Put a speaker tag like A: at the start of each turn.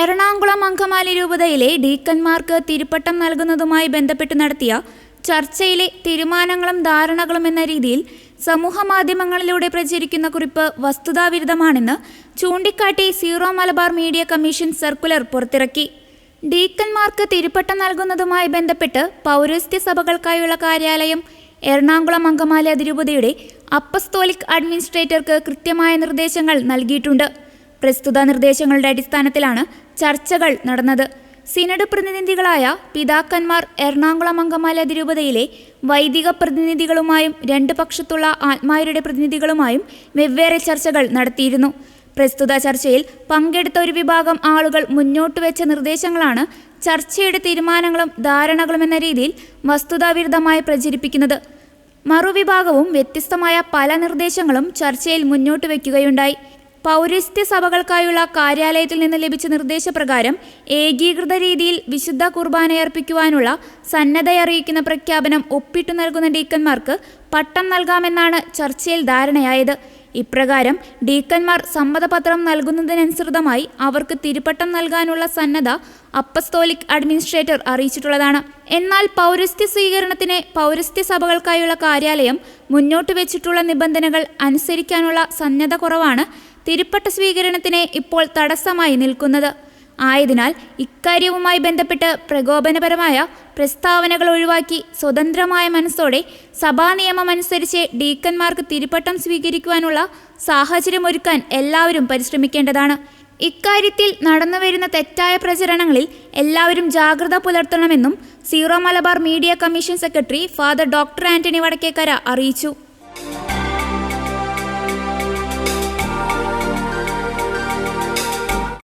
A: എറണാകുളം അങ്കമാലി രൂപതയിലെ ഡീക്കന്മാർക്ക് തിരുപ്പട്ടം നൽകുന്നതുമായി ബന്ധപ്പെട്ട് നടത്തിയ ചർച്ചയിലെ തീരുമാനങ്ങളും ധാരണകളും എന്ന രീതിയിൽ സമൂഹ മാധ്യമങ്ങളിലൂടെ പ്രചരിക്കുന്ന കുറിപ്പ് വസ്തുതാവിരുദ്ധമാണെന്ന് ചൂണ്ടിക്കാട്ടി zero Malabar media commission circular പുറത്തിറക്കി. ഡീക്കന്മാർക്ക് തിരുപ്പട്ടം നൽകുന്നതുമായി ബന്ധപ്പെട്ട് പൗരസ്ത്യ സഭകൾക്കായുള്ള കാര്യാലയം എറണാകുളം അങ്കമാലി അതിരൂപതയുടെ അപ്പസ്തോലിക് അഡ്മിനിസ്ട്രേറ്റർക്ക് കൃത്യമായ നിർദ്ദേശങ്ങൾ നൽകിയിട്ടുണ്ട്. പ്രസ്തുത നിർദ്ദേശങ്ങളുടെ അടിസ്ഥാനത്തിലാണ് ചർച്ചകൾ നടന്നത്. സിനഡ് പ്രതിനിധികളായ പിതാക്കന്മാർ എറണാകുളം അങ്കമാല അതിരൂപതയിലെ വൈദിക പ്രതിനിധികളുമായും രണ്ട് പക്ഷത്തുള്ള ആത്മാരുടെ പ്രതിനിധികളുമായും വെവ്വേറെ ചർച്ചകൾ നടത്തിയിരുന്നു. പ്രസ്തുത ചർച്ചയിൽ പങ്കെടുത്ത ഒരു വിഭാഗം ആളുകൾ മുന്നോട്ട് വെച്ച നിർദ്ദേശങ്ങളാണ് ചർച്ചയുടെ തീരുമാനങ്ങളും ധാരണകളും എന്ന രീതിയിൽ വസ്തുതാവിരുദ്ധമായി പ്രചരിപ്പിക്കുന്നത്. മറുവിഭാഗവും വ്യത്യസ്തമായ പല നിർദ്ദേശങ്ങളും ചർച്ചയിൽ മുന്നോട്ട് വയ്ക്കുകയുണ്ടായി പൗരസ്ത്യ സഭകൾക്കായുള്ള കാര്യാലയത്തിൽ നിന്ന് ലഭിച്ച നിർദ്ദേശപ്രകാരം ഏകീകൃത രീതിയിൽ വിശുദ്ധ കുർബാനയർപ്പിക്കുവാനുള്ള സന്നദ്ധയറിയിക്കുന്ന പ്രഖ്യാപനം ഒപ്പിട്ടു നൽകുന്ന ഡീക്കന്മാർക്ക് പട്ടം നൽകാമെന്നാണ് ചർച്ചയിൽ ധാരണയായത്. ഇപ്രകാരം ഡീക്കന്മാർ സമ്മതപത്രം നൽകുന്നതിനനുസൃതമായി അവർക്ക് തിരുപ്പട്ടം നൽകാനുള്ള സന്നദ്ധ അപ്പസ്തോലിക് അഡ്മിനിസ്ട്രേറ്റർ അറിയിച്ചിട്ടുള്ളതാണ്. എന്നാൽ പൗരസ്ത്യ സ്വീകരണത്തിന് പൗരസ്ത്യ സഭകൾക്കായുള്ള കാര്യാലയം മുന്നോട്ട് വെച്ചിട്ടുള്ള നിബന്ധനകൾ അനുസരിക്കാനുള്ള സന്നദ്ധ കുറവാണ് തിരുപ്പട്ട സ്വീകരണത്തിന് ഇപ്പോൾ തടസ്സമായി നിൽക്കുന്നത്. ആയതിനാൽ ഇക്കാര്യവുമായി ബന്ധപ്പെട്ട് പ്രകോപനപരമായ പ്രസ്താവനകൾ ഒഴിവാക്കി സ്വതന്ത്രമായ മനസ്സോടെ സഭാ നിയമമനുസരിച്ച് ഡീക്കന്മാർക്ക് തിരുപ്പട്ടം സ്വീകരിക്കുവാനുള്ള സാഹചര്യമൊരുക്കാൻ എല്ലാവരും പരിശ്രമിക്കേണ്ടതാണ്. ഇക്കാര്യത്തിൽ നടന്നുവരുന്ന തെറ്റായ പ്രചരണങ്ങളിൽ എല്ലാവരും ജാഗ്രത പുലർത്തണമെന്നും zero Malabar media commission secretary father doctor Antony Vadakkekara അറിയിച്ചു.